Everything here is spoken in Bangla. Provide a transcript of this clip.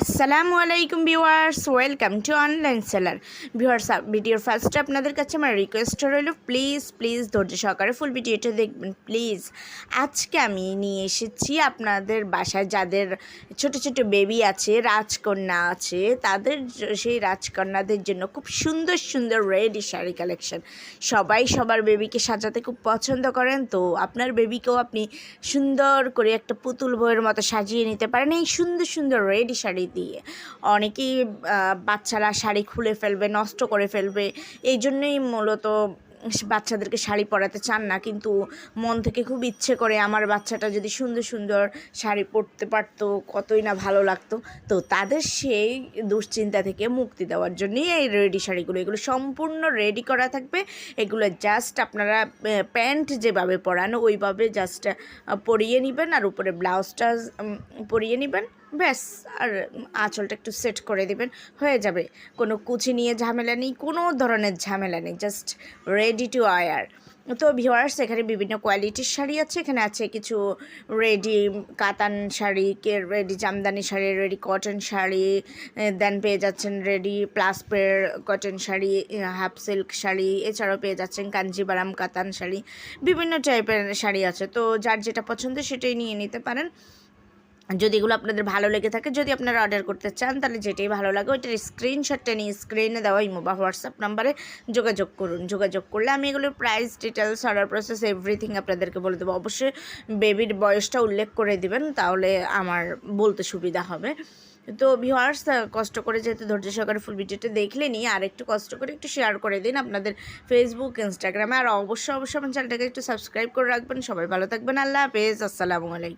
আসসালামু আলাইকুম viewers, welcome to online seller. Viewers ভিডিওর ফার্স্টে আপনাদের কাছে আমার রিকোয়েস্ট রইল প্লিজ প্লিজ ধৈর্য সহকারে ফুল ভিডিওটা দেখবেন প্লিজ আজকে আমি নিয়ে এসেছি আপনাদের বাসায় যাদের ছোট ছোট বেবি আছে, রাজকন্যা আছে, তাদের সেই রাজকন্যাদের জন্য খুব সুন্দর সুন্দর রেডি শাড়ি কালেকশন সবাই সবার বেবিকে সাজাতে খুব পছন্দ করেন, তো আপনার বেবিকেও আপনি সুন্দর করে একটা পুতুল বইয়ের মতো সাজিয়ে নিতে পারেন, এই সুন্দর সুন্দর রেডি শাড়ি দিয়ে। অনেকেই বাচ্চারা শাড়ি খুলে ফেলবে, নষ্ট করে ফেলবে, এই জন্যই মূলত বাচ্চাদেরকে শাড়ি পরাতে চান না। কিন্তু মন থেকে খুব ইচ্ছে করে আমার বাচ্চাটা যদি সুন্দর সুন্দর শাড়ি পরতে পারতো, কতই না ভালো লাগতো। তো তাদের সেই দুশ্চিন্তা থেকে মুক্তি দেওয়ার জন্যই এই রেডি শাড়িগুলো। এগুলো সম্পূর্ণ রেডি করা থাকবে। এগুলো জাস্ট আপনারা প্যান্ট যেভাবে পরানো, ওইভাবে জাস্ট পরিয়ে নেবেন আর উপরে ব্লাউজটা পরিয়ে নেবেন। ব্যাস, আর আঁচলটা একটু সেট করে দেবেন, হয়ে যাবে। কোনো কুচি নিয়ে ঝামেলা নেই, কোনো ধরনের ঝামেলা নেই জাস্ট রেডি টু আয়ার তো ভিওয়ার্স এখানে বিভিন্ন কোয়ালিটির শাড়ি আছে, এখানে আছে কিছু রেডি কাতান শাড়ি, কে ready jamdani sari ready cotton sari then পেয়ে যাচ্ছেন ready plus pure cotton sari half silk sari, এছাড়াও পেয়ে যাচ্ছেন কাঞ্জিবারাম কাতান শাড়ি, বিভিন্ন টাইপের শাড়ি আছে। তো যার যেটা পছন্দ সেটাই নিয়ে নিতে পারেন। যদি এগুলো আপনাদের ভালো লেগে থাকে, যদি আপনারা অর্ডার করতে চান, তাহলে যেটাই ভালো লাগে ওইটার স্ক্রিনশটটা নিয়ে স্ক্রিনে দেওয়া ইমো বা হোয়াটসঅ্যাপ নাম্বারে যোগাযোগ করুন। যোগাযোগ করলে আমি এগুলোর price details order process everything আপনাদেরকে বলে দেবো। অবশ্যই বেবির বয়সটা উল্লেখ করে দিবেন, তাহলে আমার বলতে সুবিধা হবে। তো ভিউয়ার্স কষ্ট করে যেহেতু ধৈর্য সহকারে ফুল ভিডিওটা দেখলেনি, আর একটু কষ্ট করে একটু শেয়ার করে দিন আপনাদের ফেসবুক ইনস্টাগ্রামে আর অবশ্যই অবশ্যই আমার চ্যানেলটাকে একটু সাবস্ক্রাইব করে রাখবেন। সবাই ভালো থাকবেন। আল্লাহ হাফেজ। আসসালামু আলাইকুম।